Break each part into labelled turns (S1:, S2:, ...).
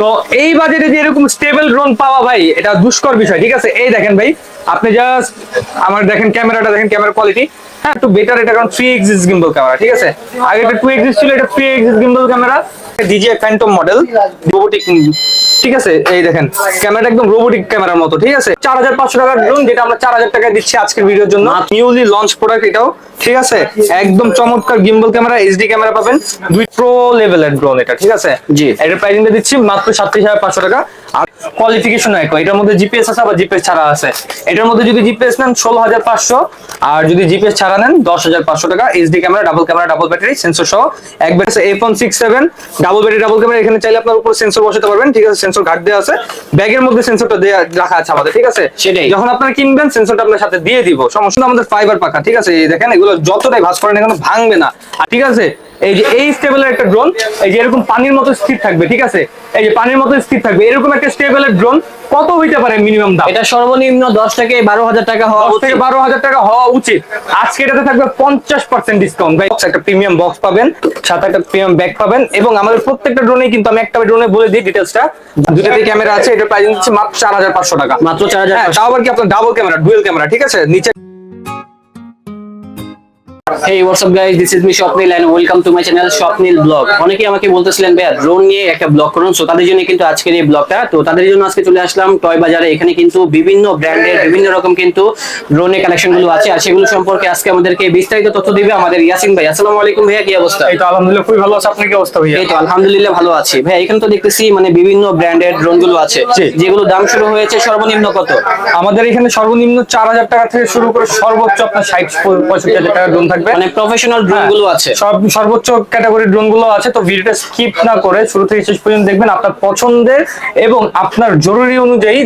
S1: তো এই বাজেটে যে এরকম স্টেবল ড্রোন পাওয়া ভাই, এটা দুষ্কর বিষয়, ঠিক আছে? এই দেখেন ভাই, আপনি জাস্ট আমার দেখেন ক্যামেরাটা দেখেন ক্যামেরা কোয়ালিটি হ্যাঁ একটু বেটার এটা কারণ থ্রি এক্সিস গিম্বল ক্যামেরা ঠিক আছে? আগে এটা টু এক্সিস ছিল, এটা three axis gimbal camera DJI Phantom model robotic ঠিক আছে? এই দেখেন ক্যামেরাটা একদম রোবোটিক ক্যামেরার মতো ঠিক আছে? চার হাজার পাঁচশো টাকার ড্রোন যেটা আমরা চার হাজার টাকায় দিচ্ছি আজকের ভিডিওর জন্য। নিউলি লঞ্চ প্রোডাক্ট এটাও ঠিক আছে? একদম চমৎকার গিম্বল ক্যামেরা এইচডি ক্যামেরা পাবেন। দুই প্রো লেভেলের ড্রোন এটা ঠিক আছে?
S2: জি।
S1: এটার প্রাইসিংটা দিচ্ছি মাত্র সাতত্রিশ হাজার পাঁচশো টাকা। আর কোয়ালিফিকেশন এক এটার মধ্যে জিপিএস আছে আবার জিপিএস ছাড়া আছে। এটার মধ্যে যদি জিপিএস নেন ষোলো হাজার পাঁচশো আর যদি জিপিএস ছাড়া নেন দশ হাজার পাঁচশো টাকা। HD camera double camera double battery sensor সহ। এক battery F one six seven double battery double camera এখানে চাইলে আপনার উপর সেন্সর বসাতে পারবেন ঠিক আছে? সেন্সর গার্ড দেওয়া আছে ব্যাগের মধ্যে সেন্সরটা দেয়া রাখা আছে আমাদের ঠিক আছে?
S2: সেটাই।
S1: যখন আপনারা কিনবেন সেন্সরটা আপনার সাথে দিয়ে দিব। সমস্যা আমাদের ফাইবার পাকা ঠিক আছে? এই দেখেন এগুলো যতটাই ভাস করেন এখানে ভাঙবে না। ঠিক আছে? এই যে এই স্টেবলের একটা ড্রোন এই যে এরকম পানির মতো স্থির থাকবে ঠিক আছে? এই যে পানির মতো স্থির থাকবে এরকম একটা স্টেবলের ড্রোন কত হইতে পারে মিনিমাম দাম?
S2: এটা সর্বনিম্ন দশ থেকে বারো হাজার টাকা হওয়া উচিত
S1: থেকে বারো হাজার টাকা হওয়া উচিত। আজকে এটাতে থাকবে পঞ্চাশ পার্সেন্ট ডিসকাউন্ট ভাই একটা প্রিমিয়াম বক্স পাবেন সাথে একটা প্রিমিয়াম ব্যাগ পাবেন এবং আমাদের প্রত্যেকটা ড্রোনে কিন্তু আমি একটা ড্রোনে বলে দিই ডিটেলসটা দুটাতে ক্যামেরা আছে এটা প্রাইস দিচ্ছে মাত্র চার হাজার পাঁচশো টাকা।
S2: মাত্র 4,500
S1: হ্যাঁ, তাও আবার কি আপনার ডাবল ক্যামেরা ডুয়েল ক্যামেরা ঠিক আছে? নিচে
S2: hey what's up guys this is me Swapnil and welcome to my channel Swapnil vlog অনেকেই আমাকে বলতেছিলেন ভাইয়া ড্রোন নিয়ে একটা ব্লগ করুন। সো তাদের জন্য কিন্তু আজকের এই ব্লগটা তো তাদের জন্য আজকে চলে আসলাম টয় বাজারে। এখানে কিন্তু বিভিন্ন ব্র্যান্ডের বিভিন্ন রকম কিন্তু ড্রোনের কালেকশনগুলো আছে। আর সেগুলো সম্পর্কে আজকে আমাদেরকে বিস্তারিত তথ্য দিবে আমাদের ইয়াসিন ভাই। আসসালামু আলাইকুম ভাইয়া কি অবস্থা?
S1: এই তো আলহামদুলিল্লাহ খুবই ভালো আছে। আপনার কি অবস্থা ভাইয়া?
S2: এই তো আলহামদুলিল্লাহ ভালো আছি। ভাই এখানে তো দেখতেছি মানে বিভিন্ন ব্র্যান্ডের ড্রোনগুলো আছে। যেগুলো দাম শুরু হয়েছে সর্বনিম্ন কত?
S1: আমাদের এখানে সর্বনিম্ন চার হাজার টাকা থেকে শুরু করে সর্বোচ্চ আপনার ষাট পঁয়ষট্টি হাজার টাকা ড্রোন থাকবে।
S2: মানে প্রফেশনাল ড্রোনগুলো আছে।
S1: সব সর্বোচ্চ ক্যাটাগরি ড্রোনগুলো আছে তো ভিডিওটা স্কিপ না করে শুরু থেকে শেষ পর্যন্ত দেখবেন আপনার পছন্দের এবং আপনার জরুরি অনুযায়ী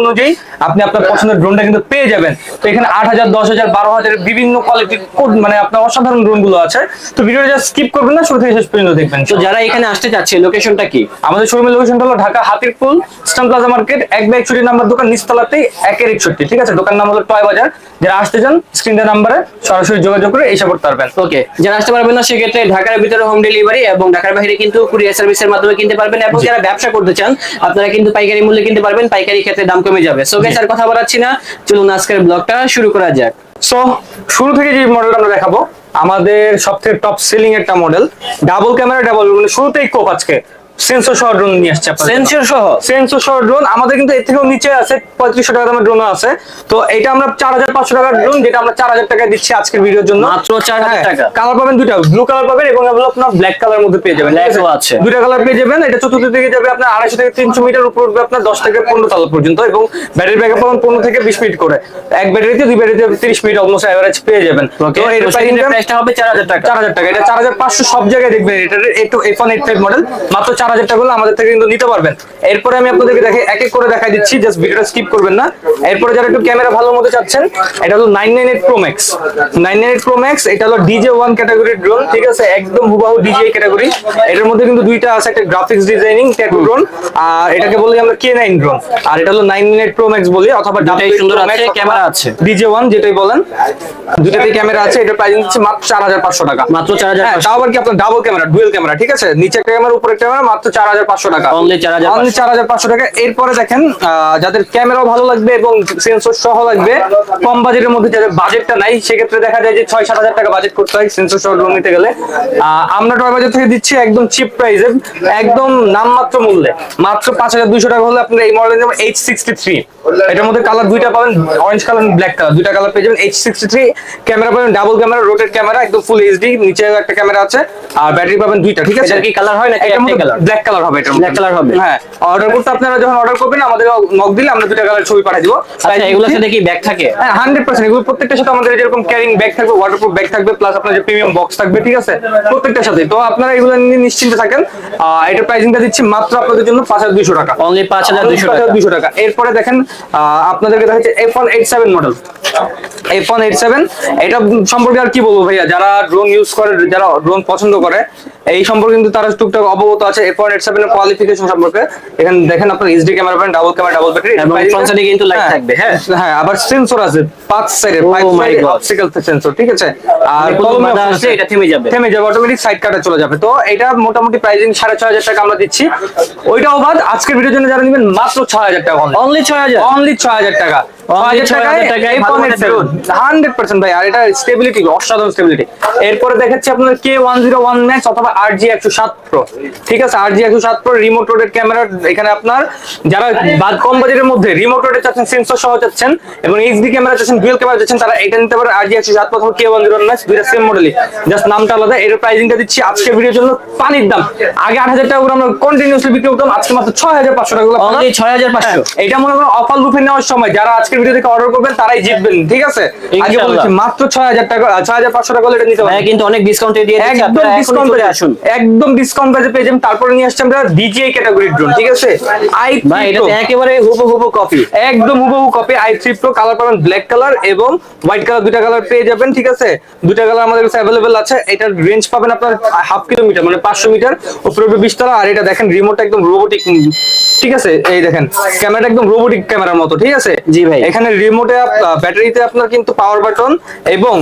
S1: অনুযায়ী আপনি আপনার পছন্দের ড্রোনটা কিন্তু পেয়ে যাবেন। তো এখানে আট হাজার দশ হাজার বারো হাজার বিভিন্ন কোয়ালিটির মানে আপনার অসাধারণ ড্রোনগুলো আছে। তো ভিডিওটা জাস্ট স্কিপ করবেন না শুরু থেকে শেষ পর্যন্ত দেখবেন
S2: তো যারা এখানে আসতে চাচ্ছে লোকেশনটা কি?
S1: আমাদের শোরুমের লোকেশনটা হলো Dhaka Hatirpool Eastern Plaza market এক একষট্টি নাম্বার দোকান নিচতলাতেই একের একষট্টি ঠিক আছে? দোকান নাম হলো টয় বাজার যারা আসতে চান স্ক্রিনের নাম্বারে সরাসরি যোগাযোগ করে এসে করতে পারবেন।
S2: ওকে যারা আসতে পারবেন না সেক্ষেত্রে ঢাকার ভিতরে হোম ডেলিভারি এবং ঢাকার বাইরে কিন্তু কুরিয়ার সার্ভিসের মাধ্যমে কিনতে পারবেন এবং যারা ব্যবসা করতে চান আপনারা কিন্তু পাইকারি মূল্যে কিনতে পারবেন। পাইকারি ক্ষেত্রে দাম কমে যাবে। সো গাইস আর কথা বলাচ্ছি না চলুন আজকের ব্লগটা শুরু করা যাক।
S1: সো শুরু থেকে যে মডেলটা আমরা দেখাবো আমাদের সব থেকে টপ সেলিং একটা মডেল ডাবল ক্যামেরা ডাবল মানে শুরুতেই কোপ আজকে। সেন্সর সহ ড্রোন নিয়ে আসছে
S2: সেন্সর সহ?
S1: সেন্সর সহ ড্রোন আমাদের কিন্তু এর থেকেও নিচে আছে পঁয়ত্রিশশো টাকা দামের ড্রোন আছে। তো এটা আমরা চার হাজার পাঁচশো টাকার ড্রোন যেটা আমরা চার হাজার টাকায় দিচ্ছি আজকের ভিডিওর জন্য।
S2: মাত্র 4,000 টাকা।
S1: কালার পাবেন দুইটা ব্লু কালার পাবেন এবং আপনার ব্ল্যাক কালার মধ্যে পেয়ে যাবেন
S2: আছে।
S1: দুইটা কালার পেয়ে যাবেন এটা চতুর্থ দিকে যাবে আপনার আড়াইশো থেকে তিনশো মিটার উপর উঠবে আপনার দশ থেকে পনেরো তলা পর্যন্ত এবং ব্যাটারি ব্যাকআপ পাবেন পনেরো থেকে বিশ মিনিট করে। এক ব্যাটারিতে দুই ব্যাটারিতে তিরিশ মিনিট অলমোস্ট অ্যাভারেজ পেয়ে যাবেন। তো এর প্রাইসটা
S2: হবে 4000 টাকা
S1: চার হাজার টাকা। এটা চার হাজার পাঁচশো সব জায়গায় দেখবেন এটা F one eight five model মাত্র চার হাজার টাকা হলে আমাদের থেকে কিন্তু নিতে পারবেন। এরপরে আমি আপনাদেরকে দেখে এক এক করে দেখাই দিচ্ছি জাস্ট ভিডিওটা স্কিপ করবেন না। এরপরে যারা একটু ক্যামেরা ভালোর মধ্যে চাচ্ছেন এটা হলো nine nine eight pro max nine nine eight pro max এটা হলো ডিজে ওয়ান ক্যাটাগরির ড্রোন ঠিক আছে? একদম হুবাহু ডিজে ক্যাটাগরি এটার মধ্যে কিন্তু দুইটা আছে একটা গ্রাফিক্স ডিজাইনিং ট্যাটু ড্রোন আর এটাকে বলি আমরা কে নাইন ড্রোন আর এটা হলো nine nine eight pro max বলি অথবা
S2: দুটাই সুন্দর আছে, ক্যামেরা আছে।
S1: ডিজে ওয়ান যেটাই বলেন। দুটাতে ক্যামেরা আছে এটা প্রাইস দিচ্ছে মাত্র চার হাজার পাঁচশো টাকা।
S2: মাত্র 4500
S1: হ্যাঁ, তাও আবার কি আপনার ডাবল ক্যামেরা ডুয়েল ক্যামেরা ঠিক আছে? নিচে ক্যামেরা উপরে ক্যামেরা মাত্র চার হাজার পাঁচশো টাকা।
S2: Only 4,500
S1: অনলি চার হাজার পাঁচশো টাকা। এরপরে দেখেন যাদের ক্যামেরাও ভালো লাগবে এবং সেন্সর সহ লাগবে কম বাজেটের মধ্যে যাদের বাজেটটা নাই সেক্ষেত্রে দেখা যায় যে ছয় সাত হাজার টাকা বাজেট করতে হয় সেন্সর সহ ড্রোন নিতে গেলে। আহ, আমরা টয় বাজার থেকে দিচ্ছি একদম চিপ প্রাইসে একদম নামমাত্র মূল্যে। মাত্র পাঁচ হাজার দুইশো টাকা হলে আপনার এই যেমন এইচ সিক্সটি থ্রি এটার মধ্যে কালার দুইটা পাবেন অরেঞ্জ কালার ব্ল্যাক কালার দুইটা কালার পেয়ে যাবেন। এইচ সিক্সটি থ্রি ক্যামেরা পাবেন ডাবল ক্যামেরা রোটেট ক্যামেরা একদম ফুল এইচডি নিচে একটা ক্যামেরা আছে আর ব্যাটারি পাবেন দুইটা ঠিক আছে?
S2: এটার কি কালার হয় নাকি একটাই কালার
S1: ব্ল্যাক কালার হবে এটা
S2: Black color হবে।
S1: হ্যাঁ অর্ডার করতে আপনারা যখন অর্ডার করবেন আমাদের নক দিলে আমরা দুইটা কালার ছবি পাঠিয়ে দিব।
S2: আচ্ছা এগুলোর সাথে কি ব্যাগ থাকে।
S1: হ্যাঁ হান্ড্রেড পার্সেন্ট এগুলো প্রত্যেকটার সাথে আমাদের যেরকম ক্যারিং ব্যাগ থাকবে ওয়াটারপ্রুফ ব্যাগ থাকবে প্লাস আপনার যে প্রিমিয়াম বক্স থাকবে ঠিক আছে? প্রত্যেকটার সাথে। তো আপনারা এগুলো নিয়ে নিশ্চিন্তে থাকেন। এটার প্রাইসিংটা দিচ্ছি মাত্র আপনাদের জন্য পাঁচ হাজার দুইশো টাকা।
S2: অনলি 5200 টাকা।
S1: দুইশো টাকা। এরপরে দেখেন আপনাদেরকে দেখাচ্ছে F one eight seven model F one eight seven এটা সম্পর্কে আর কি বলব ভাইয়া? যারা ড্রোন ইউজ করে, যারা ড্রোন পছন্দ করে এই সম্পর্কে কিন্তু তারা টুকটাক অবগত আছে। F one eight seven qualification সম্পর্কে। এখানে দেখেন আপনার এইচডি ক্যামেরা পাবেন ডাবল ক্যামেরা ডাবল ব্যাটারি
S2: এবং side কিন্তু light থাকবে, হ্যাঁ?
S1: হ্যাঁ আবার সেন্সর আছে পাঁচ সাইডে ফাইভ
S2: my
S1: অপটিক্যাল সেন্সর ঠিক আছে? আর
S2: কোনো
S1: কলমে আছে।
S2: এটা থেমে যাবে।
S1: থেমে যাবে অটোমেটিক সাইড কাটা চলে যাবে। তো এটা মোটামুটি ছয় হাজার টাকা আমরা দিচ্ছি। ওইটাও বাদ আজকের ভিডিওর জন্য যারা নেবেন মাত্র ছয় হাজার টাকা।
S2: অনলি ছয় হাজার।
S1: অনলি ছয় হাজার টাকা।
S2: Only 6,000 টাকায় ভালো মানের drone।
S1: হান্ড্রেড পার্সেন্ট ভাই আর এটা স্টেবিলিটি অসাধারণ স্টেবিলিটি এরপরে দেখাচ্ছি আপনার K one zero one max অথবা আর জি একশো সাত প্রো ঠিক আছে আর জি একশো সাত প্রো রিমোট রোডের ক্যামেরা এখানে আপনার যারা বাদ কম বাজেটের মধ্যে রিমোট রোডে চাচ্ছেন সেন্সর সহ চাচ্ছেন এবং এইচডি ক্যামেরা চাচ্ছেন ডুয়েল ক্যামেরা চাচ্ছেন তারা এটা নিতে পারে আর জি একশো সাত K one zero one max দুইটা সেম মডেলই জাস্ট নামটা আলাদা এর প্রাইসিংটা দিচ্ছি আজকের ভিডিওর জন্য পানির দাম। আগে আট হাজার টাকা করে আমরা কন্টিনিউসলি বিক্রি করতাম আজকে মাত্র ছয় হাজার পাঁচশো টাকা
S2: ছয় হাজার পাঁচশো।
S1: হ্যাঁ, এটা মনে করেন অফার লুফে নেওয়ার সময় যারা আজকের ভিডিও থেকে অর্ডার করবেন তারাই জিতবেন ঠিক আছে? আগে। বলছি মাত্র ছয় হাজার টাকা ছয় হাজার পাঁচশো টাকা এটা নিতে পারবেন।
S2: কিন্তু অনেক ডিসকাউন্টে দিয়ে দিচ্ছে
S1: একদম ডিসকাউন্ট
S2: চলে আসুন।
S1: একদম ডিসকাউন্ট প্রাইসে পেয়ে যাবেন। তারপরে নিয়ে আসছি আমরা ডিজিআই ক্যাটাগরি ড্রোন ঠিক আছে? আই
S2: ভাই এটা একেবারে হুবু হুবু কপি
S1: একদম হুবহু copy I three pro colour পাবেন ব্ল্যাক কালার এবং হোয়াইট কালার দুইটা কালার পেয়ে যাবেন ঠিক আছে? দুইটা কালার আমাদের কাছে অ্যাভেলেবেল আছে। এটার রেঞ্জ পাবেন আপনার হাফ কিলোমিটার মানে পাঁচশো মিটার উপরে উপরে বিশ তলা আর এটা দেখেন রিমোটটা একদম রোবোটিক ঠিক আছে এই দেখেন ক্যামেরাটা একদম রোবোটিক ক্যামেরার মতো ঠিক আছে
S2: জি ভাই।
S1: এখানে রিমোটে ব্যাটারিতে আপনার কিন্তু পাওয়ার বাটন এবং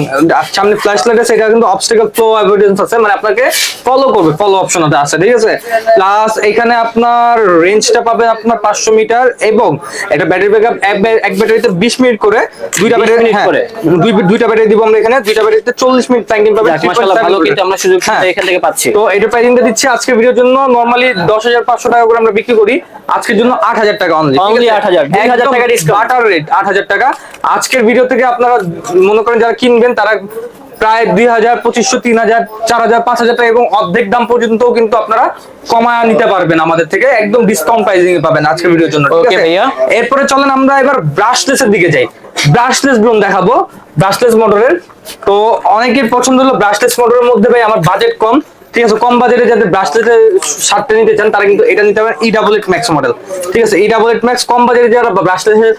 S1: সামনে ফ্ল্যাশ লাইট আছে এটা কিন্তু অবস্টাকল ফ্লো অ্যাভয়েডেন্স আছে মানে আপনাকে ফলো করবে ফলো অপশন আছে ঠিক আছে প্লাস এখানে আপনার রেঞ্জটা পাবেন আপনার পাঁচশো মিটার এবং এটা ব্যাটারি ব্যাকআপ এক ব্যাটারিতে বিশ মিনিট করে দুইটা ব্যাটারি
S2: মিনিট করে।
S1: দুই- দুইটা ব্যাটারি দিব আমরা এখানে দুইটা ব্যাটারিতে চল্লিশ মিনিট টাইম পাবেন
S2: যাক, মাশাআল্লাহ, ভালো কিন্তু আমরা সুযোগ
S1: হ্যাঁ।
S2: এখান থেকে পাচ্ছি
S1: তো এটা প্রাইসিংটা দিচ্ছি আজকে ভিডিওর জন্য নরমালি দশ হাজার পাঁচশো টাকা করে আমরা বিক্রি করি আজকের জন্য আট হাজার টাকা অনলি
S2: 8,000, 2,000 টাকা।
S1: বাটার রেট আট হাজার টাকা। আজকের ভিডিও থেকে আপনারা মনে করেন যারা কিনবেন তারা প্রায় দুই হাজার পঁচিশশো তিন হাজার চার হাজার পাঁচ হাজার টাকা এবং অর্ধেক দাম পর্যন্ত কিন্তু আপনারা কমায় নিতে পারবেন আমাদের থেকে। একদম ডিসকাউন্ট প্রাইসিং পাবেন আজকের ভিডিওর জন্য। এরপরে চলেন আমরা এবার ব্রাশলেস এর দিকে যাই। ব্রাশলেস ড্রোন দেখাবো ব্রাশলেস মোটরের তো অনেকের পছন্দ হলো ব্রাশলেস মোটরের মধ্যে ভাই আমার বাজেট কম। ঠিক আছে, কম বাজেটে যাদের ব্রাশলেসের শার্টটা নিতে চান, তারা কিন্তু এটা নিতে পারেন E double eight max model ঠিক আছে ই ডাবল এইট ম্যাক্স কম বাজেটে যারা ব্রাশলেসের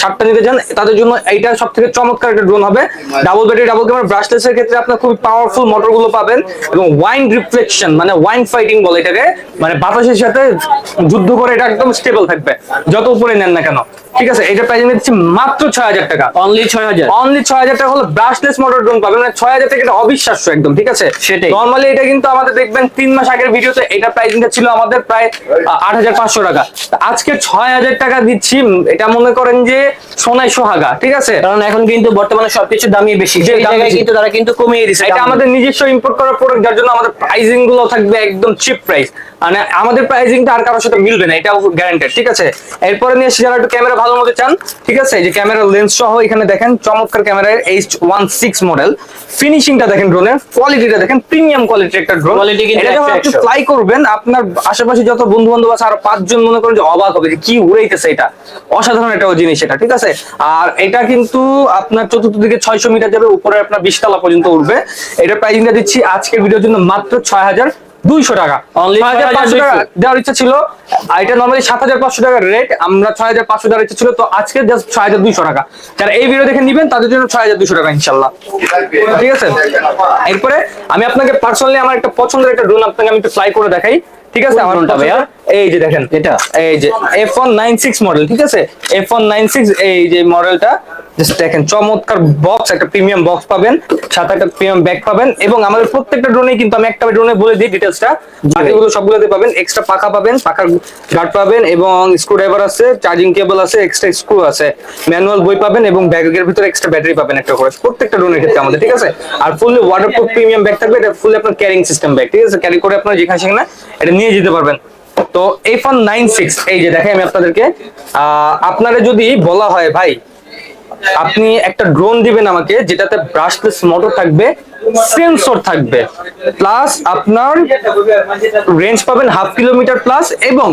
S1: শার্টটা নিতে চান, তাদের জন্য এইটা সব থেকে চমৎকার একটা ড্রোন হবে। ডাবল ব্যাটারি ডাবল ক্যামেরা ব্রাশলেসের ক্ষেত্রে আপনার খুবই পাওয়ারফুল মোটরগুলো পাবেন এবং ওয়াইন রিফ্লেকশন মানে ওয়াইন ফাইটিং বলে এটাকে মানে বাতাসের সাথে যুদ্ধ করে এটা একদম স্টেবল থাকবে, যত উপরে নেন না কেন। ঠিক আছে এটা প্রাইস নিচ্ছি মাত্র ছয় হাজার টাকা।
S2: অনলি ছয় হাজার।
S1: অনলি ছয় হাজার টাকা হলো ব্রাশলেস মোটর ড্রোন পাবেন। মানে ছয় হাজার টাকা এটা অবিশ্বাস্য একদম ঠিক আছে?
S2: সেটাই।
S1: নর্মালি এটা কিন্তু আমাদের দেখবেন তিন মাস আগের ভিডিওতে এটা প্রাইসিংটা ছিল আমাদের প্রায় আট হাজার পাঁচশো টাকা। আজকে ছয় হাজার টাকা দিচ্ছি এটা মনে করেন যে সোনাই সোহাগা ঠিক আছে?
S2: কারণ এখন কিন্তু বর্তমানে সবকিছুর দামই বেশি। কিন্তু তারা কিন্তু কমিয়ে দিচ্ছে
S1: এটা আমাদের নিজস্ব ইম্পোর্ট করা প্রোডাক্ট যার জন্য আমাদের প্রাইসিংগুলো থাকবে একদম চিপ প্রাইস মানে আমাদের প্রাইসিংটা আর কারোর সাথে মিলবে না এটাও গ্যারান্টেড ঠিক আছে? এরপরে নিয়ে এসে যারা একটু ক্যামেরা ভালো মতো চান ঠিক আছে? এই যে ক্যামেরা লেন্স সহ এখানে দেখেন চমৎকার camera H one six model ফিনিশিংটা দেখেন ড্রোনের কোয়ালিটিটা দেখেন প্রিমিয়াম কোয়ালিটির একটা ড্রোন এটা যখন আপনি ফ্লাই করবেন আপনার আশেপাশে যত বন্ধু বান্ধব আছে আর পাঁচজন মনে করেন যে অবাক হবে যে কি উড়াইতেছে এটা। অসাধারণ একটা জিনিস এটা ঠিক আছে? আর এটা কিন্তু আপনার চতুর্থ দিকে ছয়শো মিটার যাবে উপরে আপনার বিশ তলা পর্যন্ত উঠবে। এটা প্রাইসিংটা দিচ্ছি আজকের ভিডিওর জন্য মাত্র ছয় হাজার দুইশো টাকা।
S2: Only
S1: 6,500 টাকা
S2: 6,200
S1: দেওয়ার ইচ্ছা ছিল। এটা নর্মালি সাত হাজার পাঁচশো টাকার রেট আমরা ছয় হাজার পাঁচশো দেওয়ার ইচ্ছা ছিল তো আজকে জাস্ট ছয় হাজার দুইশো টাকা। যারা এই ভিডিও দেখে নিবেন তাদের জন্য ছয় হাজার দুশো টাকা ইনশাল্লাহ। ঠিক আছে? এরপরে আমি আপনাকে পার্সোনালি আমার একটা পছন্দের একটা ড্রোন আপনাকে আমি একটু ফ্লাই করে দেখাই। ঠিক আছে? আমার
S2: drone টা ভাইয়া?
S1: এই যে দেখেন।
S2: এটা?
S1: এই যে F one nine six model ঠিক আছে? এফ ওয়ান নাইন সিক্স এই যে মডেলটা জাস্ট দেখেন চমৎকার বক্স একটা প্রিমিয়াম বক্স পাবেন সাথে একটা প্রিমিয়াম ব্যাগ পাবেন এবং আমাদের প্রত্যেকটা ড্রোনে কিন্তু আমি একটা ড্রোনে বলে দিই ডিটেলসটা বাকিগুলো সবগুলোতে পাবেন এক্সট্রা পাখা পাবেন পাখার গার্ড পাবেন এবং স্ক্রু ড্রাইভার আছে চার্জিং কেবল আছে এক্সট্রা স্ক্রু আছে ম্যানুয়াল বই পাবেন এবং ব্যাগের ভিতরে এক্সট্রা ব্যাটারি পাবেন একটা করে প্রত্যেকটা ড্রোনের ক্ষেত্রে আমাদের ঠিক আছে? আর ফুললি ওয়াটারপ্রুফ প্রিমিয়াম ব্যাগ থাকবে এটা ফুললি আপনার ক্যারিং সিস্টেম ব্যাগ ঠিক আছে? ক্যারি করে আপনার যেখানে সেখানে এটা নিয়ে যেতে পারবেন। তো এফ ওয়ান নাইন সিক্স, এই যে দেখেন আমি আপনাদেরকে আপনারা যদি বলা হয়, ভাই, আপনি একটা ড্রোন দিবেন আমাকে, যেটাতে ব্রাশলেস মোটর থাকবে সেন্সর থাকবে প্লাস আপনার রেঞ্জ পাবেন হাফ কিলোমিটার প্লাস এবং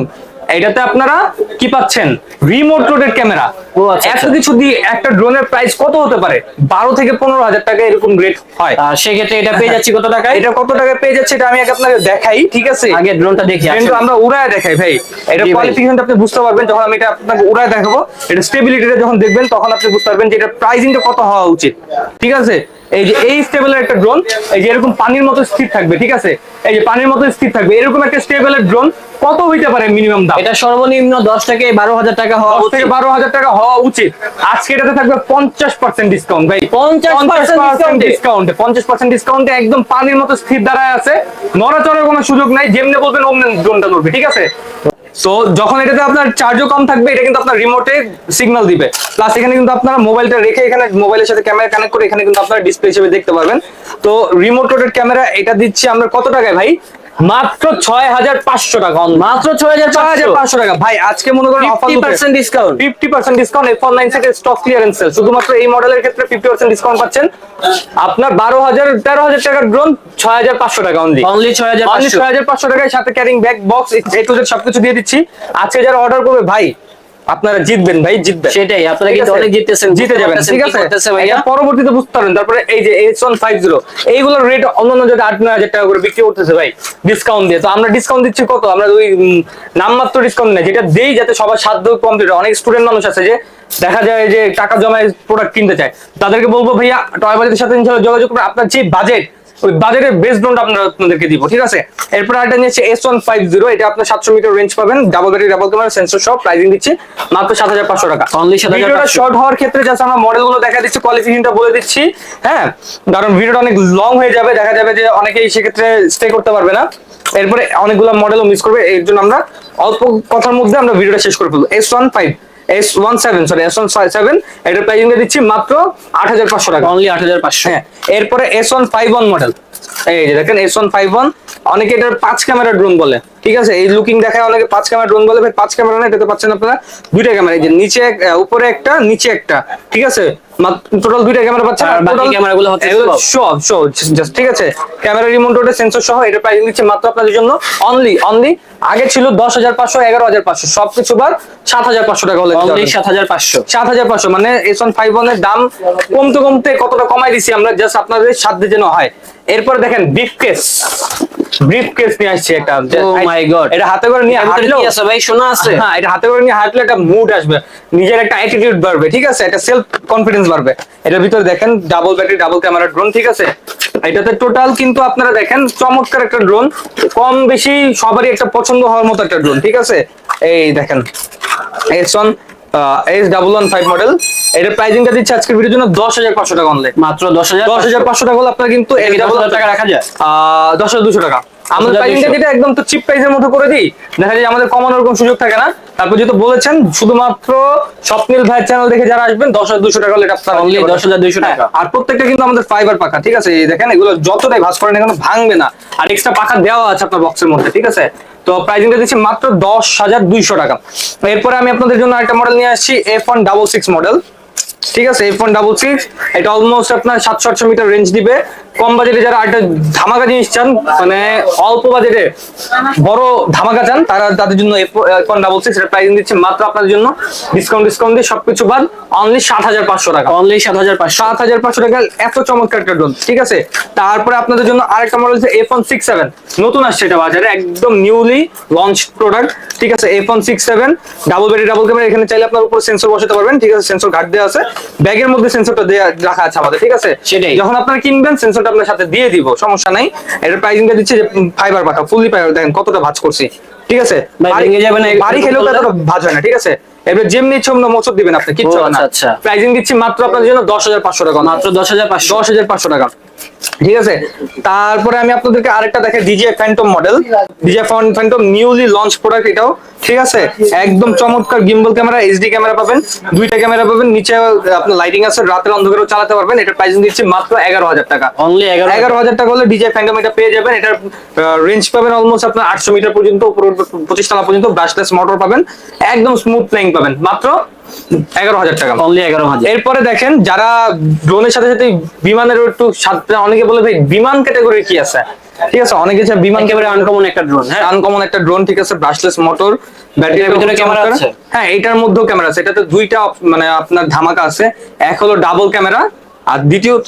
S1: এটাতে আপনারা কি পাচ্ছেন? রিমোট রোডের ক্যামেরা
S2: ও,
S1: এত। কিছু দিয়ে একটা ড্রোনের প্রাইস কত হতে পারে? বারো থেকে পনেরো হাজার টাকা এরকম রেট হয়।
S2: সেক্ষেত্রে এটা পেয়ে যাচ্ছি কত টাকায়?
S1: এটা কত টাকা পেয়ে যাচ্ছে এটা আমি আগে আপনাকে দেখাই ঠিক আছে?
S2: আগে ড্রোনটা দেখি
S1: কিন্তু আমরা উড়ায় দেখাই ভাই। এটা কোয়ালিফিকেশনটা আপনি বুঝতে পারবেন যখন আমি এটা আপনাকে উড়ায় দেখাবো এটা স্টেবিলিটিটা যখন দেখবেন তখন আপনি বুঝতে পারবেন যে এটা প্রাইসিংটা কত হওয়া উচিত ঠিক আছে? এই যে এই স্টেবলের একটা ড্রোন এই যে এরকম পানির মতো স্থির থাকবে ঠিক আছে? এই যে পানির মতো স্থির থাকবে এরকম একটা স্টেবলের ড্রোন কত হইতে পারে মিনিমাম দাম?
S2: এটা সর্বনিম্ন দশ থেকে বারো হাজার টাকা হওয়া
S1: থেকে
S2: উচিত।
S1: বারো হাজার টাকা হওয়া উচিত। আজকে এটাতে থাকবে পঞ্চাশ পার্সেন্ট ডিসকাউন্ট ভাই।
S2: 50% discount এ?
S1: ডিসকাউন্টে পঞ্চাশ পার্সেন্ট ডিসকাউন্টে একদম পানির মতো স্থির দাঁড়ায় আছে। নড়াচড়ার কোনো সুযোগ নাই যেমনি বলবেন অমনি ড্রোনটা নড়বে ঠিক আছে? তো যখন এটাতে আপনার চার্জও কম থাকবে, এটা কিন্তু আপনার রিমোটে সিগন্যাল দিবে। প্লাস এখানে কিন্তু আপনার মোবাইলটা রেখে এখানে মোবাইলের সাথে ক্যামেরা কানেক্ট করে এখানে কিন্তু আপনার ডিসপ্লে হিসেবে দেখতে পারবেন। তো রিমোট রোটেড ক্যামেরা এটা দিচ্ছি আমরা কত টাকায় ভাই? মাত্র ছয় হাজার পাঁচশো টাকা
S2: মাত্র ছয় হাজার
S1: ছয় হাজার পাঁচশো টাকা। ভাই আজকে মনে করেন
S2: fifty percent discount
S1: fifty percent discount F nine থেকে স্টক ক্লিয়ারেন্স সেল শুধুমাত্র এই মডেলের ক্ষেত্রে ফিফটি পার্সেন্ট ডিসকাউন্ট পাচ্ছেন। আপনার বারো হাজার তেরো হাজার টাকার ড্রোন ছয় হাজার পাঁচশো টাকা অনলি
S2: অনলি ছয় হাজার
S1: ছয় হাজার পাঁচশো টাকায় সাথে carrying bag box A to Z সবকিছু দিয়ে দিচ্ছি। আজকে যারা অর্ডার করবে ভাই আপনারা জিতবেন ভাই জিতবেন।
S2: সেটাই আপনারা কিন্তু? অনেক জিততেছেন
S1: জিতে যাবেন ঠিক আছে? এটা পরবর্তীতে বুঝতে পারবেন। তারপরে এই যে এইচ ওয়ান ফাইভ জিরো এইগুলোর রেট অন্যান্য যদি আট নয় হাজার টাকা করে বিক্রি করতেছে ভাই ডিসকাউন্ট দিয়ে। তো আমরা ডিসকাউন্ট দিচ্ছি কত? আমরা ওই নামমাত্র ডিসকাউন্ট নেই যেটা দেই যাতে সবার সাধ্য কমপ্লিট অনেক স্টুডেন্ট মানুষ আছে যে দেখা যায় যে টাকা জমায় প্রোডাক্ট কিনতে চায়। তাদেরকে বলব ভাইয়া টয় বাজারের সাথে যোগাযোগ করে আপনার যে বাজেট ওই বাজেটের বেস্ট ড্রোনটা আপনারা আপনাদেরকে দিব ঠিক আছে? এরপর একটা নিয়েছে এস ওয়ান ফাইভ জিরো এটা আপনার সাতশো মিটার রেঞ্জ পাবেন double battery double camera sensor সব প্রাইসিং দিচ্ছি মাত্র সাত হাজার পাঁচশো টাকা।
S2: Only 7,500
S1: ভিডিওটা শর্ট হওয়ার ক্ষেত্রে জাস্ট আমরা মডেলগুলো দেখা দিচ্ছি কোয়ালিফিকেশনটা বলে দিচ্ছি হ্যাঁ? কারণ ভিডিওটা অনেক লং হয়ে যাবে দেখা যাবে যে অনেকেই সেক্ষেত্রে স্টে করতে পারবে না। এরপরে অনেকগুলো মডেলও মিস করবে এর জন্য আমরা অল্প কথার মধ্যে আমরা ভিডিওটা শেষ করে ফেলব। S one five S one seven sorry S one seven এটার প্রাইসিং দিচ্ছি মাত্র আট হাজার পাঁচশো টাকা।
S2: অনলি আট হাজার পাঁচশো।
S1: হ্যাঁ এরপরে S one five one model এই যে দেখেন এস ওয়ান ফাইভ ওয়ান অনেকে এটার পাঁচ ক্যামেরা ড্রোন বলে। ঠিক আছে? এই লুকিং দেখায় অনেকে পাঁচ ক্যামেরা ড্রোন বলে ভাই পাঁচ ক্যামেরা না এটাতে পাচ্ছেন আপনারা দুইটা ক্যামেরা। এই যে নিচে উপরে একটা নিচে একটা। ঠিক আছে? টোটাল দুইটা ক্যামেরা পাচ্ছেন?
S2: আর বাকি ক্যামেরাগুলো হচ্ছে সব?
S1: সব জাস্ট ঠিক আছে? ক্যামেরা রিমোট রোডের সেন্সর সহ এটা প্রাইস দিচ্ছে মাত্র আপনাদের জন্য অনলি অনলি আগে ছিল দশ হাজার পাঁচশো এগারো হাজার পাঁচশো সবকিছু বাদ সাত হাজার পাঁচশো টাকা হলে
S2: অনলি। সাত হাজার পাঁচশো।
S1: সাত হাজার পাঁচশো মানে এস ওয়ান ফাইভ ওয়ানের দাম কমতে কমতে কতটা কমাই দিছি আমরা জাস্ট আপনাদের সাধ্যে যেন হয়। এরপর দেখেন ব্রিফ কেস ব্রিফ কেস নিয়ে আসছি একটা
S2: Oh my God.
S1: এটা হাতে করে নিয়ে
S2: এর কি আছে ভাই? শোনা আছে।
S1: হ্যাঁ এটা হাতে করে নিয়ে হাঁটলে একটা মুড আসবে নিজের একটা অ্যাটিটিউড বাড়বে ঠিক আছে? একটা সেলফ কনফিডেন্স বাড়বে। এটার ভিতরে দেখেন double battery double camera drone ঠিক আছে? এটাতে টোটাল কিন্তু আপনারা দেখেন চমৎকার একটা ড্রোন কম বেশি সবারই একটা পছন্দ হওয়ার মতো একটা ড্রোন ঠিক আছে? এই দেখেন S one S double one five model এটার প্রাইসিংটা দিচ্ছে আজকের ভিডিওর জন্য দশ হাজার পাঁচশো টাকা অনলাইন
S2: মাত্র দশ হাজার
S1: দশ হাজার পাঁচশো টাকা হলে আপনার কিন্তু
S2: টাকা রাখা যায়?
S1: দশ হাজার দুশো টাকা। আমাদের
S2: 10,200
S1: প্রাইসিংটা যেটা একদম তো চিপ প্রাইসের মধ্যে করে দিই দেখা যায় আমাদের কমানোর কোনো সুযোগ থাকে না। তারপর যেহেতু বলেছেন শুধুমাত্র স্বপ্নিল ভাই চ্যানেল দেখে যারা আসবেন দশ হাজার দুশো টাকা হলে এটা আপনারা নিতে পারবেন।
S2: 10,200 টাকা।
S1: হ্যাঁ, আর প্রত্যেকটা কিন্তু আমাদের ফাইবার পাখা ঠিক আছে? দেখেন এগুলো যতটাই ভাস করেন এখানে ভাঙবে না। আর এক্সট্রা পাখা দেওয়া আছে আপনার বক্সের মধ্যে ঠিক আছে? তো প্রাইসিংটা দিচ্ছি মাত্র দশ হাজার দুইশো টাকা। এরপরে আমি আপনাদের জন্য একটা মডেল নিয়ে আসছি F one double six model ঠিক আছে এফ ওয়ান ডাবল সিক্স এটা অলমোস্ট আপনার সাতশো আটশো মিটার রেঞ্জ দিবে। কম বাজেটে যারা একটা ধামাকা জিনিস চান মানে অল্প বাজেটে বড় ধামাকা চান তারা তাদের জন্য ওয়ান ডাবল সিক্স এর প্রাইসিং দিচ্ছে মাত্র আপনার জন্য। ডিসকাউন্ট ডিসকাউন্ট দিয়ে সবকিছু বাদ অনলি সাত হাজার পাঁচশো টাকা।
S2: অনলি সাত হাজার পাঁচশো।
S1: সাত হাজার পাঁচশো টাকা এত চমৎকার একটা ড্রোন ঠিক আছে? তারপরে আপনাদের জন্য আরেকটা মডেল হচ্ছে এফ ওয়ান সিক্স সেভেন। নতুন আসছে এটা বাজারে একদম নিউলি লঞ্চ প্রোডাক্ট ঠিক আছে? F one six seven double battery double camera এখানে চাইলে আপনার উপর সেন্সর বসাতে পারবেন ঠিক আছে? সেন্সর ঘাট দেওয়া আছে। ব্যাগের মধ্যে সেন্সরটা দেওয়া রাখা আছে আমাদের ঠিক আছে?
S2: সেটাই।
S1: যখন আপনারা কিনবেন আপনার সাথে দিয়ে দিব সমস্যা নাই। এটার প্রাইসিংটা দিচ্ছে যে ফাইবার পাকা ফুললি ফাইবার দেখেন কতটা ভাজ করছি ঠিক আছে? বাড়ি- খেলেও তো
S2: ভাজ
S1: এতটা ভাঁজ হয় না ঠিক আছে? এবার যেমনি ইচ্ছে অন্য মোচর দিবেন আপনি কিচ্ছু না।
S2: আচ্ছা, প্রাইজিং
S1: প্রাইসিং দিচ্ছি মাত্র আপনার জন্য দশ হাজার পাঁচশো টাকা।
S2: মাত্র দশ হাজার পাঁচশো।
S1: দশ হাজার পাঁচশো টাকা। ঠিক আছে? তারপরে আমি আপনাদেরকে আরেকটা দেখে DJ Phantom model DJ Phantom newly launch product এটাও ঠিক আছে? একদম চমৎকার গিম্বল ক্যামেরা এইচডি ক্যামেরা পাবেন দুইটা ক্যামেরা পাবেন নিচে আপনার লাইটিং আছে রাতের অন্ধকারেও চালাতে পারবেন এটার প্রাইস দিচ্ছি মাত্র এগারো হাজার টাকা।
S2: অনলি এগারো
S1: হাজার টাকা। হলে ডিজে ফ্যান্টম এটা পেয়ে যাবেন এটার রেঞ্জ পাবেন অলমোস্ট আপনার আটশো মিটার পর্যন্ত উপরে পঁচিশ তলা পর্যন্ত ব্রাশলেস মোটর পাবেন একদম স্মুথ প্লেইং পাবেন মাত্র এগারো হাজার টাকা।
S2: অনলি এগারো হাজার।
S1: এরপরে দেখেন যারা ড্রোনের সাথে সাথে বিমানের একটু স্বাদ- অনেকে বলে ভাই বিমান ক্যাটাগরি কি আছে? ঠিক আছে অনেকে বিমান
S2: একেবারে আনকমন একটা ড্রোন হ্যাঁ।
S1: আনকমন একটা ড্রোন ঠিক আছে ব্রাশলেস মোটর ব্যাটারি
S2: এটার ভিতরে camera আছে?
S1: হ্যাঁ এটার মধ্যেও ক্যামেরা আছে। এটাতে দুইটা মানে আপনার ধামাকা আছে। এক হলো ডাবল ক্যামেরা আর দ্বিতীয়ত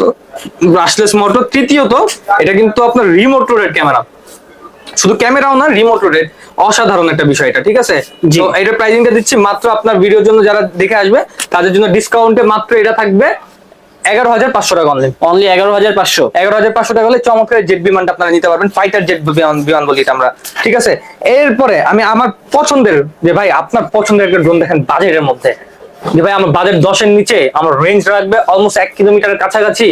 S1: ব্রাশলেস মোটর তৃতীয়ত এটা কিন্তু আপনার রিমোট রোডের ক্যামেরা শুধু ক্যামেরাও না রিমোট রোডের অসাধারণ একটা বিষয় এটা ঠিক আছে। তো এটার প্রাইসিংটা দিচ্ছি মাত্র আপনার ভিডিওর জন্য যারা দেখে আসবে তাদের জন্য ডিসকাউন্টে মাত্র এটা থাকবে এগারো হাজার পাঁচশো টাকা অনলাইন
S2: অনলি এগারো হাজার পাঁচশো।
S1: এগারো হাজার পাঁচশো টাকা হলে চমৎকার জেট বিমানটা আপনারা নিতে পারবেন ফাইটার জেট বিমান বিমান বলি এটা আমরা ঠিক আছে? এরপরে আমি আমার পছন্দের যে ভাই আপনার পছন্দের একটা ড্রোন দেখেন বাজেটের মধ্যে। যে ভাই আমার বাজেট দশের নিচে আমার রেঞ্জ রাখবে অলমোস্ট এক কিলোমিটারের কাছাকাছি।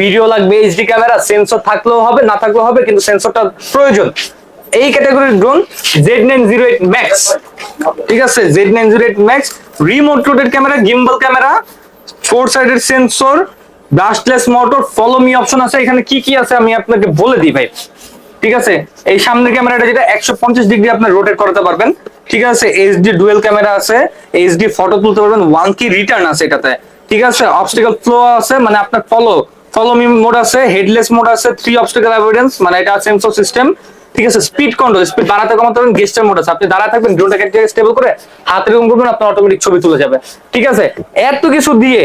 S1: ভিডিও লাগবে এইচডি ক্যামেরা সেন্সর থাকলেও হবে না থাকলেও হবে কিন্তু সেন্সরটা প্রয়োজন। এই ক্যাটাগরির drone Z nine zero eight max ঠিক আছে? Z nine zero eight max remote রোডের ক্যামেরা গিম্বল ক্যামেরা ফোর সাইডের sensor brushless motor follow me option আছে। এখানে কি কি আছে আমি আপনাকে বলে দিই ভাই। ঠিক আছে? এই সামনের ক্যামেরাটা যেটা একশো পঞ্চাশ ডিগ্রি আপনার রোটেট করাতে পারবেন। ঠিক আছে? এইচডি ডুয়েল ক্যামেরা আছে। এইচডি ফটো তুলতে পারবেন। ওয়ান কি রিটার্ন আছে এটাতে। ঠিক আছে? অবস্টিকাল ফ্লো আছে মানে আপনার ফলো ফলো মি মোড আছে হেডলেস মোড আছে থ্রি অবস্টিকাল অ্যাভয়েডেন্স মানে এটা সেন্সর সিস্টেম ঠিক আছে স্পিড কন্ট্রোল স্পিড বাড়াতে কমাতে পারবেন গেস্টের মোড আছে। আপনি দাঁড়ায় থাকবেন ড্রোনটাকে এক জায়গায় স্টেবল করে হাত এরকম করবেন আপনার অটোমেটিক ছবি তুলে যাবে। ঠিক আছে? এত কিছু দিয়ে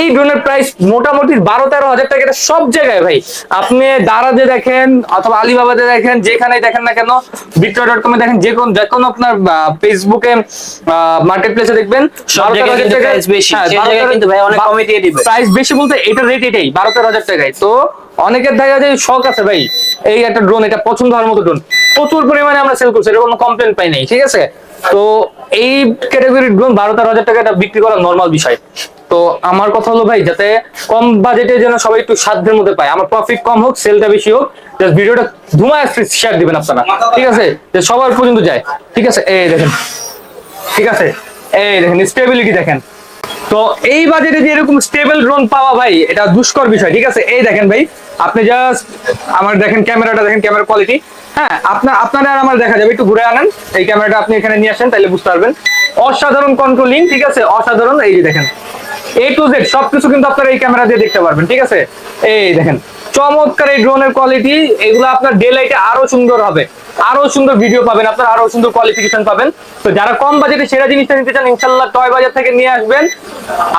S1: এই ড্রোনের প্রাইস মোটামুটি বারো তেরো হাজার টাকা এটা সব জায়গায় ভাই। আপনি দারাজে দেখেন অথবা আলিবাবাদে দেখেন যেখানেই দেখেন না কেন বিক্রয় ডট কমে দেখেন যে কোন যে কোনো আপনার ফেসবুকে মার্কেট প্লেসে দেখবেন। প্রাইস বেশি বলতে এটা রেট এটাই বারো তেরো হাজার টাকায়। তো অনেকের দেখা যায় শখ আছে ভাই, এই একটা ড্রোন এটা পছন্দ হওয়ার মতো ড্রোন প্রচুর পরিমাণে আমরা সেল করছি, এটা কোনো কমপ্লেন পাই নাই, ঠিক আছে? তো এই ক্যাটাগরির ড্রোন বারো তেরো হাজার টাকা বিক্রি করা নর্মাল বিষয়। তো আমার কথা হলো ভাই, যাতে কম বাজেটে যেন সবাই একটু সাধ্যের মধ্যে পায়। আমার প্রফিট কম হোক সেলটা বেশি হোক জাস্ট ভিডিওটা ধুমায় শেয়ার দিবেন আপনারা, ঠিক আছে? যে সবার পর্যন্ত যায়, ঠিক আছে? এই দেখেন, ঠিক আছে? এই দেখেন স্টেবিলিটি দেখেন। তো এই বাজেটে যে এরকম স্টেবল ড্রোন পাওয়া ভাই, এটা দুষ্কর বিষয়, ঠিক আছে? এই দেখেন ভাই আপনি জাস্ট আমার দেখেন ক্যামেরাটা, দেখেন ক্যামেরা কোয়ালিটি হ্যাঁ আপনার আপনারা আর আমার দেখা যাবে, একটু ঘুরে আনেন। এই ক্যামেরাটা আপনি এখানে নিয়ে আসেন তাহলে বুঝতে পারবেন। অসাধারণ কন্ট্রোলিং ঠিক আছে? অসাধারণ, এই যে দেখেন। এ টু জেড সবকিছু কিন্তু আপনারা এই ক্যামেরা দিয়ে দেখতে পারবেন, ঠিক আছে? এই দেখেন, চমৎকার এই ড্রোনের কোয়ালিটি এগুলো আপনার ডে লাইটে আরও সুন্দর হবে। আরও সুন্দর ভিডিও পাবেন আপনার, আরও সুন্দর কোয়ালিফিকেশন পাবেন। তো যারা কম বাজেটে সেরা জিনিসটা নিতে চান, ইনশাল্লাহ টয় বাজার থেকে নিয়ে আসবেন।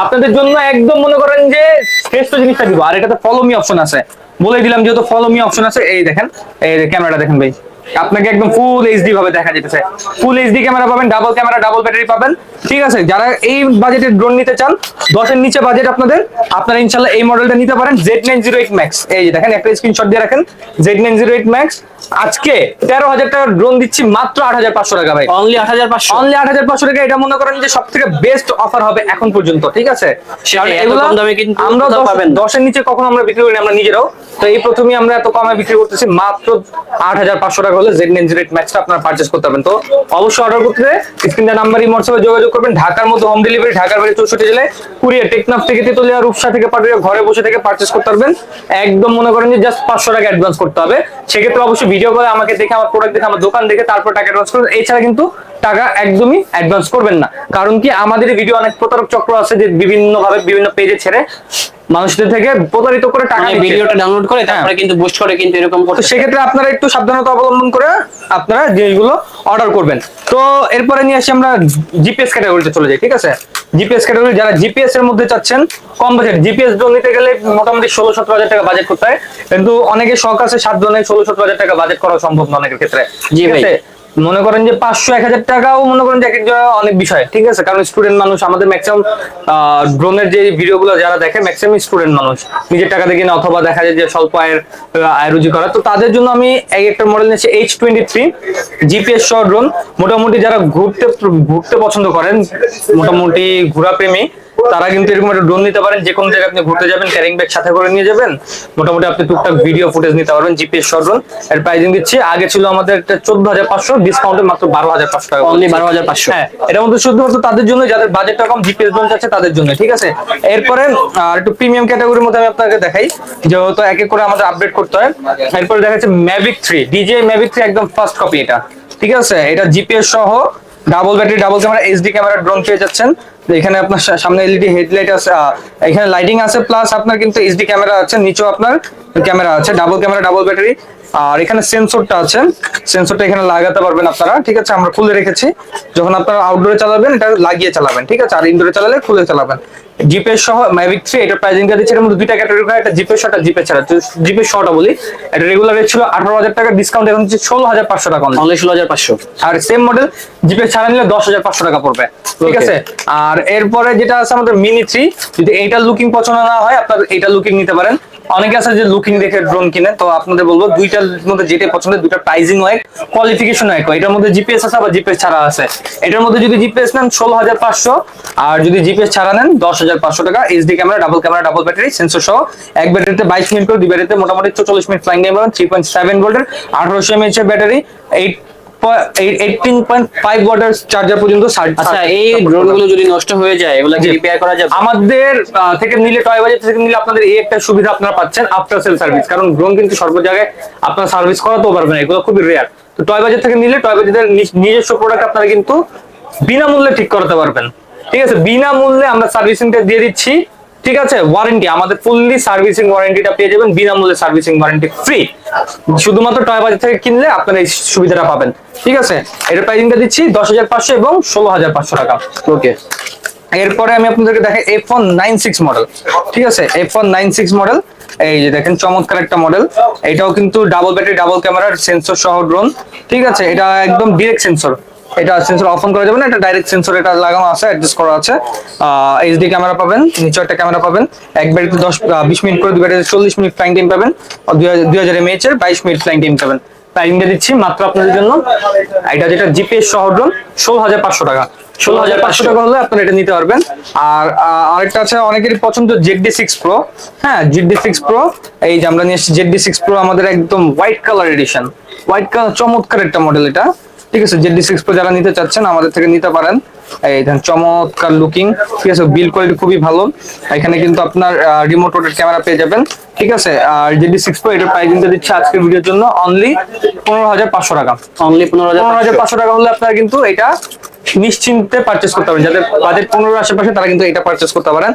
S1: আপনাদের জন্য একদম মনে করেন যে শ্রেষ্ঠ জিনিসটা দিব। আর এটাতে ফলো মি অপশন আছে। বলে দিলাম যেহেতু ফলো মি অপশন আছে এই দেখেন এই ক্যামেরাটা দেখেন ভাই। আপনাকে একদম ফুল এইচডি ভাবে দেখা যেতেছে। ফুল এইচডি ক্যামেরা পাবেন ডাবল ক্যামেরা ডাবল ব্যাটারি পাবেন। ঠিক আছে? যারা এই বাজেটের ড্রোন নিতে চান দশের নিচে বাজেট আপনাদের আপনারা ইনশাল্লাহ এই মডেলটা নিতে পারেন Z nine zero eight max এই যে দেখেন একটা স্ক্রিনশট দিয়ে রাখেন Z nine zero eight max আজকে তেরো হাজার টাকার ড্রোন দিচ্ছি মাত্র আট হাজার পাঁচশো টাকা ভাই।
S2: অনলি আট হাজার পাঁচশো।
S1: অনলি আট হাজার পাঁচশো টাকা এটা মনে করেন যে সব থেকে বেস্ট অফার হবে এখন পর্যন্ত ঠিক আছে?
S2: সেটাই,
S1: কারণ
S2: কম দামে কিন্তু
S1: আমরা। দশের নিচে কখনো আমরা বিক্রি করি না, আমরা নিজেরাও। তো এই প্রথমেই আমরা এত কমে বিক্রি করতেছি মাত্র আট হাজার পাঁচশো টাকা হলে জেড আপনারা পারচেস করতে পারবেন। তো অবশ্যই অর্ডার করতে নাম্বার যোগাযোগ করবেন। ঢাকার মধ্যে হোম ডেলিভারি ঢাকার বাইরে চৌষট্টি জেলায় কুরিয়ার টেকনাফ থেকে তেতুলিয়া, রূপসা থেকে পাঠিয়ে ঘরে বসে থেকে পারচেস করতে পারবেন। একদম মনে করেন যে জাস্ট পাঁচশো টাকা অ্যাডভান্স করতে হবে। সেক্ষেত্রে অবশ্যই ভিডিও করে আমাকে দেখে, আমার প্রোডাক্ট দেখে, আমার দোকান দেখে, তারপর টাকা অ্যাডভান্স করবেন এছাড়া কিন্তু টাকা একদমই অ্যাডভান্স করবেন না। কারণ কি আমাদের ভিডিও অনেক প্রতারক চক্র আছে যে বিভিন্ন ভাবে বিভিন্ন পেজে ছেড়ে মানুষদের থেকে প্রতারিত করে টাকা
S2: মানে ভিডিওটা ডাউনলোড করে তারপরে
S1: হ্যাঁ।
S2: কিন্তু বুস্ট করে কিন্তু এরকম
S1: তো
S2: করতে
S1: সেক্ষেত্রে আপনারা একটু সাবধানতা অবলম্বন করে আপনারা জিনিসগুলো অর্ডার করবেন। তো এরপরে নিয়ে আসি আমরা জিপিএস ক্যাটাগরিতে চলে যাই ঠিক আছে? জিপিএস ক্যাটাগরি যারা জিপিএস এর মধ্যে চাচ্ছেন কম বাজেট জিপিএস ড্রোন নিতে গেলে মোটামুটি ষোলো সতেরো হাজার টাকা বাজেট করতে হয়। কিন্তু অনেকে শখ আছে সাত ড্রোনে ষোলো সতেরো হাজার টাকা বাজেট করা সম্ভব না অনেকের ক্ষেত্রে।
S2: জি ভাই।
S1: মনে করেন যে পাঁচশো, এক হাজার টাকাও মনে করেন যে অনেক বিষয়। ঠিক আছে? কারণ স্টুডেন্ট মানুষ, আমাদের ম্যাক্সিমাম ড্রোনের যে ভিডিওগুলো যারা দেখে ম্যাক্সিমাম স্টুডেন্ট মানুষ। নিজের টাকা দিয়ে কিনে অথবা দেখা যায় যে স্বল্প আয়ের আয় রুজি করা। তো তাদের জন্য আমি এক একটা মডেল নিয়েছি এইচ টোয়েন্টি থ্রি জিপিএস সহ ড্রোন মোটামুটি যারা ঘুরতে ঘুরতে পছন্দ করেন, মোটামুটি ঘোরা প্রেমী তারা কিন্তু এরকম একটা ড্রোন নিতে পারেন যে কোনো জায়গায় আপনি ঘুরতে যাবেন ক্যারিং ব্যাগ সাথে করে নিয়ে যাবেন। মোটামুটি আপনি টুকটাক ভিডিও ফুটেজ নিতে পারবেন জিপিএস ড্রোন এর প্রাইসিং দিচ্ছি আগে ছিল আমাদের একটা চোদ্দ হাজার পাঁচশো ডিসকাউন্টে মাত্র বারো হাজার পাঁচশো টাকা
S2: অনলি বারো হাজার পাঁচশো।
S1: হ্যাঁ এটার মধ্যে শুধুমাত্র তাদের জন্য যাদের বাজেটটা কম জিপিএস ড্রোন আছে তাদের জন্য ঠিক আছে? এরপরে আর একটু প্রিমিয়াম ক্যাটাগরির মধ্যে আমি আপনাকে দেখাই যেহেতু এক এক করে আমাদের আপডেট করতে হয়। এরপরে দেখা যাচ্ছে Mavic three DJ Mavic three একদম ফার্স্ট কপি এটা ঠিক আছে? এটা জিপিএস সহ double battery double camera HD camera drone পেয়ে যাচ্ছেন। এখানে আপনার সামনে এলইডি হেডলাইট আছে এখানে লাইটিং আছে প্লাস আপনার কিন্তু এইচডি ক্যামেরা আছে, নিচেও আপনার ক্যামেরা আছে ডাবল ক্যামেরা ডাবল ব্যাটারি আর এখানে সেন্সরটা আছে সেন্সরটা এখানে লাগাতে পারবেন আপনারা, ঠিক আছে? আমরা খুলে রেখেছি। যখন আপনারা আউটডোরে চালাবেন, এটা লাগিয়ে চালাবেন, ঠিক আছে? আর ইনডোরে চালালে খুলে চালাবেন। জিপের সহ ম্যাভিক থ্রি এটা প্রাইসিংটা দিচ্ছে এর মধ্যে দুইটা ক্যাটাগরি হয় একটা জিপের শটা জিপের ছাড়া। জিপের শটা বলি এটা রেগুলার রেট ছিল আঠারো হাজার টাকা ডিসকাউন্ট এখন হচ্ছে ষোলো হাজার পাঁচশো টাকা।
S2: অনলি ষোলো হাজার পাঁচশো।
S1: আর সেম মডেল জিপের ছাড়া নিলে দশ হাজার পাঁচশো টাকা পড়বে ঠিক আছে? আর এরপরে যেটা আছে আমাদের মিনি থ্রি যদি এইটা লুকিং পছন্দ না হয় আপনার এইটা লুকিং নিতে পারেন। অনেকে আছে যে লুকিং দেখে ড্রোন কিনে, তো আপনাদের বলব দুইটার মধ্যে যেটা পছন্দ দুইটা প্রাইজিং হয় কোয়ালিফিকেশন হয়। এটার মধ্যে জিপিএস আছে, আবার জিপিএস ছাড়া আছে। এটার মধ্যে যদি জিপিএস নেন, ষোলো হাজার পাঁচশো। আর যদি জিপিএস ছাড়া নেন, দশ হাজার পাঁচশো টাকা। HD camera double camera double battery sensor সহ। এক ব্যাটারিতে বাইশ মিনিট করে, দুই ব্যাটারিতে মোটামুটি চল্লিশ মিনিট ফ্লাইং টাইম পাবেন থ্রি পয়েন্ট সেভেন ভোল্টের আঠারোশো এমএইচ এর battery eight eighteen point five water charger পর্যন্ত
S2: আচ্ছা এই ড্রোনগুলো যদি নষ্ট হয়ে যায় এগুলো কি রিপেয়ার করা যাবে?
S1: আমাদের থেকে নিলে টয় বাজার থেকে নিলে আপনাদের এই একটা সুবিধা আপনারা পাচ্ছেন আফটার সেল সার্ভিস কারণ ড্রোন কিন্তু সর্ব জায়গায় আপনার সার্ভিস করাতেও পারবেন এগুলো খুবই রেয়ার তো টয় বাজার থেকে নিলে টয় বাজারের নিজস্ব প্রোডাক্ট আপনারা কিন্তু বিনামূল্যে ঠিক করাতে পারবেন। ঠিক আছে? বিনামূল্যে আমরা সার্ভিসিংটা দিয়ে দিচ্ছি। ঠিক আছে? ওয়ারেন্টি আমাদের ফুললি সার্ভিসিং ওয়ারেন্টিটা পেয়ে যাবেন বিনামূল্যে সার্ভিসিং ওয়ারেন্টি ফ্রি শুধুমাত্র টয় বাজার থেকে কিনলে আপনারা এই সুবিধাটা পাবেন। ঠিক আছে? এটার প্রাইসিংটা দিচ্ছি দশ হাজার পাঁচশো এবং ষোলো হাজার পাঁচশো টাকা।
S2: ওকে
S1: এরপরে আমি আপনাদেরকে দেখাই F one nine six model ঠিক আছে? F one nine six model এই যে দেখেন চমৎকার একটা মডেল এটাও কিন্তু ডাবল ব্যাটারি ডাবল ক্যামেরার সেন্সর সহ ড্রোন ঠিক আছে? এটা একদম ডিরেক্ট সেন্সর এটা সেন্সর অফ অন করা যাবে না এটা ডাইরেক্ট সেন্সর এটা লাগানো আছে অ্যাডজাস্ট করা আছে। এইচডি ক্যামেরা পাবেন, নিচে একটা ক্যামেরা পাবেন। এক ব্যাটারিতে দশ বিশ মিনিট করে দুই ব্যাটারিতে চল্লিশ মিনিট ফ্লাইং টাইম পাবেন দুই হাজার এমএইচ এর বাইশ মিনিট ফ্লাইং টাইম পাবেন। প্রাইসিংটা দিচ্ছি মাত্র আপনাদের জন্য। এটা যেটা জিপিএস সহ ড্রোন ষোলো হাজার পাঁচশো টাকা। ষোলো হাজার পাঁচশো টাকা হলে আপনারা এটা নিতে পারবেন। আর আরেকটা আছে অনেকেরই পছন্দ জেড সিক্স প্রো হ্যাঁ জেড সিক্স প্রো এই যে আমরা নিয়ে এসেছি জেড সিক্স প্রো আমাদের একদম white colour edition white colour চমৎকার একটা মডেল এটা। ঠিক আছে জেড সিক্স প্রো যারা নিতে চাচ্ছেন আমাদের থেকে নিতে পারেন। এই চমৎকার লুকিং ঠিক আছে বিল কোয়ালিটি খুবই ভালো। এখানে কিন্তু আপনার রিমোট রোটেড ক্যামেরা পেয়ে যাবেন ঠিক আছে। আর জেডি সিক্স প্রো এটার প্রাইসিংটা দিচ্ছে আজকের ভিডিওর জন্য অনলি পনেরো হাজার পাঁচশো টাকা।
S2: অনলি পনেরো হাজার
S1: পনেরো পাঁচশো টাকা হলে আপনারা কিন্তু এটা নিশ্চিন্তে পারচেস করতে পারেন যাদের বাজেট পনেরোর আশেপাশে তারা কিন্তু এটা পারচেস করতে পারেন।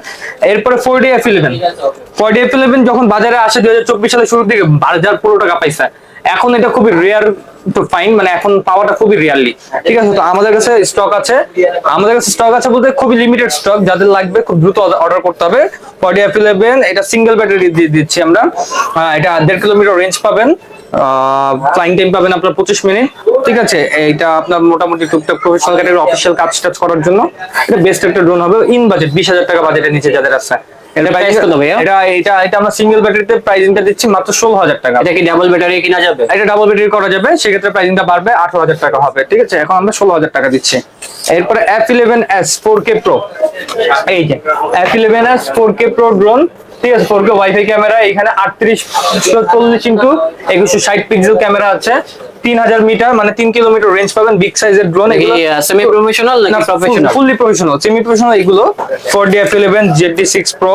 S1: এরপরে four D F eleven four D F eleven যখন বাজারে আসে দুই হাজার চব্বিশ সালের শুরুর দিকে বাজার পনেরো টাকা পাইছে এখন এটা খুবই রেয়ার ফাইন মানে এখন পাওয়াটা খুবই রিয়ারলি ঠিক আছে, তো আমাদের কাছে স্টক আছে। আমাদের কাছে স্টক আছে বলতে খুবই লিমিটেড স্টক যাদের লাগবে খুব দ্রুত অর্ডার করতে হবে। ফোর ডি এফ ইলেভেন এটা সিঙ্গেল ব্যাটারি দিয়ে দিচ্ছি আমরা। এটা দেড় কিলোমিটার রেঞ্জ পাবেন। ফ্লাইং টাইম পাবেন আপনার পঁচিশ মিনিট ঠিক আছে, এইটা আপনার মোটামুটি টুকটাক প্রফেশনাল ক্যাটাগরি অফিসিয়াল কাজ টাজ করার জন্য। এটা বেস্ট একটা ড্রোন হবে। ইন বাজেট বিশ হাজার টাকা বাজেটের নিচে যাদের আছে। এটা
S2: price কত ভাইয়া?
S1: এটা এটা এটা আমরা সিঙ্গেল ব্যাটারিতে প্রাইসিংটা দিচ্ছি মাত্র ষোলো হাজার টাকা।
S2: এটা কি ডাবল ব্যাটারি কিনা যাবে?
S1: এটা ডাবল ব্যাটারি করা যাবে সেক্ষেত্রে প্রাইসিংটা বাড়বে আঠারো হাজার টাকা হবে ঠিক আছে? এখন আমরা ষোলো হাজার টাকা দিচ্ছি। এরপরে এই যে ড্রোন ঠিক আছে? ফোর কে ওয়াইফাই ক্যামেরা এখানে আটত্রিশ চল্লিশ ইন্টু একুশশো ষাট পিক্সেল ক্যামেরা আছে। তিন হাজার মিটার মানে তিন কিলোমিটার রেঞ্জ পাবেন বিগ সাইজের ড্রোন
S2: সেমি প্রফেশনাল নাকি professional
S1: fully professional semi professional এগুলো। Four D F eleven Z D six pro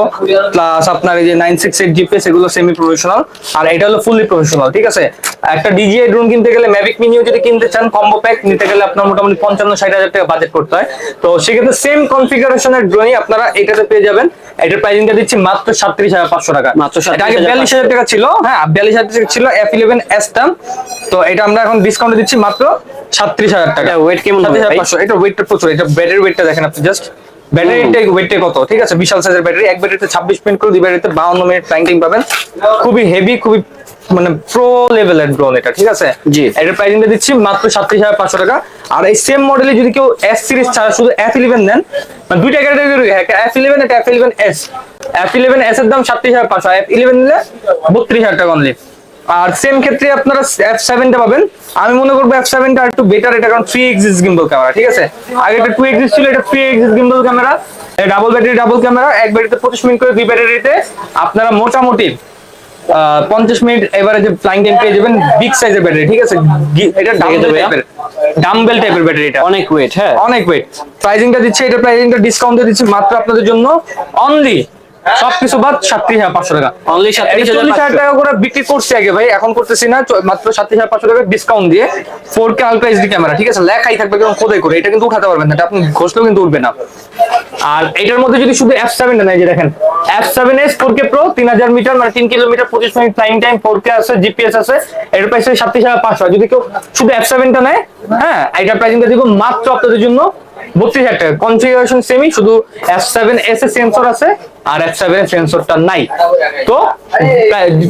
S1: plus আপনার এই যে নাইন সিক্স এইট জিপিএস এগুলো সেমি প্রফেশনাল আর এটা হলো ফুললি প্রফেশনাল ঠিক আছে? একটা ডিজিআই ড্রোন কিনতে গেলে ম্যাভিক মিনিও যদি কিনতে চান কম্বো প্যাক নিতে গেলে আপনার মোটামুটি পঞ্চান্ন ষাট হাজার টাকা বাজেট করতে হয়। তো সেক্ষেত্রে সেম কনফিগারেশনের ড্রোনই আপনারা এটাতে পেয়ে যাবেন। এটার প্রাইসিংটা দিচ্ছি মাত্র সাতত্রিশ হাজার পাঁচশো টাকা।
S2: মাত্র
S1: আগে বিয়াল্লিশ হাজার টাকা ছিল হ্যাঁ বিয়াল্লিশ হাজার টাকা ছিল এফ ইলেভেন এস টা তো এটা আমরা এখন ডিসকাউন্টে দিচ্ছি মাত্র সাতত্রিশ হাজার টাকা।
S2: এটা weight কেমন হবে ভাই?
S1: 37,500 এটা ওয়েটটা প্রচুর এটা ব্যাটারি ওয়েটটা দেখেন আপনি জাস্ট ব্যাটারিটা ওয়েটটা কত? ঠিক আছে বিশাল সাইজের ব্যাটারি এক ব্যাটারিতে ছাব্বিশ মিনিট করে দুই ব্যাটারিতে বাউন্ন মিনিট টাইম পাবেন। খুবই হেভি খুবই মানে প্রো লেভেলের ড্রোন এটা ঠিক আছে?
S2: জি।
S1: এটার প্রাইসিংটা দিচ্ছি মাত্র সাতত্রিশ হাজার পাঁচশো টাকা। আর এই সেম মডেলে যদি কেউ এস সিরিজ ছাড়া শুধু এফ ইলেভেন নেন মানে দুইটা ক্যাটাগরি একটা এফ ইলেভেন একটা F eleven S F eleven S এর দাম সাতত্রিশ হাজার পাঁচশো। এফ ইলেভেন নিলে বত্রিশ হাজার টাকা অনলি আর সেম ক্ষেত্রে আপনারা এফ সেভেনটা পাবেন। আমি মনে করব এফ সেভেনটা একটু বেটার এটা কারণ থ্রি এক্সিস গিম্বল ক্যামেরা ঠিক আছে? আগে এটা টু এক্সিস ছিল এটা three axis gimbal camera double battery double camera এক ব্যাটারিতে পঁচিশ মিনিট করে দুই ব্যাটারিতে আপনারা মোটামুটি আহ, পঞ্চাশ মিনিট এবারে যে ফ্লাইং টাইম পেয়ে যাবেন বিগ সাইজের ব্যাটারি ঠিক আছে? এটা ডাম্বেল টাইপের ডাম্বেল টাইপের ব্যাটারি এটা।
S2: অনেক ওয়েট হ্যাঁ।
S1: অনেক ওয়েট প্রাইজিংটা দিচ্ছে এটা প্রাইজিংটা ডিসকাউন্টে দিচ্ছে মাত্র আপনাদের জন্য অনলি সবকিছু বাদ সাতত্রিশ হাজার পাঁচশো টাকা।
S2: অনলি সাতত্রিশ হাজার
S1: টাকা করে বিক্রি করছি আগে ভাই এখন করতেছি না মাত্র সাতত্রিশ হাজার পাঁচশো টাকা ডিসকাউন্ট দিয়ে four K ultra HD camera ঠিক আছে? লেখাই থাকবে কেমন খোদাই করে এটা কিন্তু উঠাতে পারবেন না এটা আপনি ঘষলেও কিন্তু উঠবে না। আর এটার মধ্যে যদি শুধু এফ সেভেন নেয় যে দেখেন F seven S four K pro তিন হাজার মিটার মানে তিন কিলোমিটার পঁচিশ minute flying time four K আছে জিপিএস আছে এর প্রাইস সাতত্রিশ হাজার পাঁচশো। যদি কেউ শুধু এফ সেভেনটা নেয় হ্যাঁ এটার প্রাইসিং দিব মাত্র আপনাদের জন্য বত্রিশ হাজার টাকা। কনফিগারেশন সেমি শুধু এফ সেভেন এস এর সেন্সর আছে, আর এফ সেভেন এর সেন্সরটা নাই। তো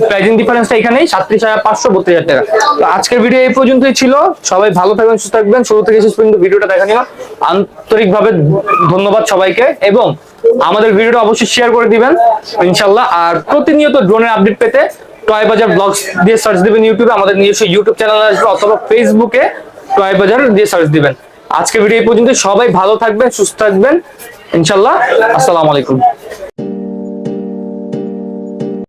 S1: প্রাইজিং ডিফারেন্সটা এখানেই, সাতত্রিশ হাজার পাঁচশো বত্রিশ হাজার টাকা। তো আজকের ভিডিও এই পর্যন্তই ছিল। সবাই ভালো থাকবেন, সুস্থ থাকবেন। শুরু থেকে শেষ পর্যন্ত ভিডিওটা দেখা নিল আন্তরিকভাবে ধন্যবাদ সবাইকে, এবং আমাদের ভিডিওটা অবশ্যই শেয়ার করে দিবেন ইনশাল্লাহ আর প্রতিনিয়ত ড্রোনের আপডেট পেতে টয় বাজার ব্লগস দিয়ে সার্চ দিবেন ইউটিউবে আমাদের নিজস্ব ইউটিউব চ্যানেল আসবে, অথবা ফেসবুকে টয় বাজার দিয়ে সার্চ দিবেন। আজকে ভিডিও পর্যন্ত। সবাই ভালো থাকবেন সুস্থ থাকবেন। ইনশাল্লাহ আসসালামু আলাইকুম।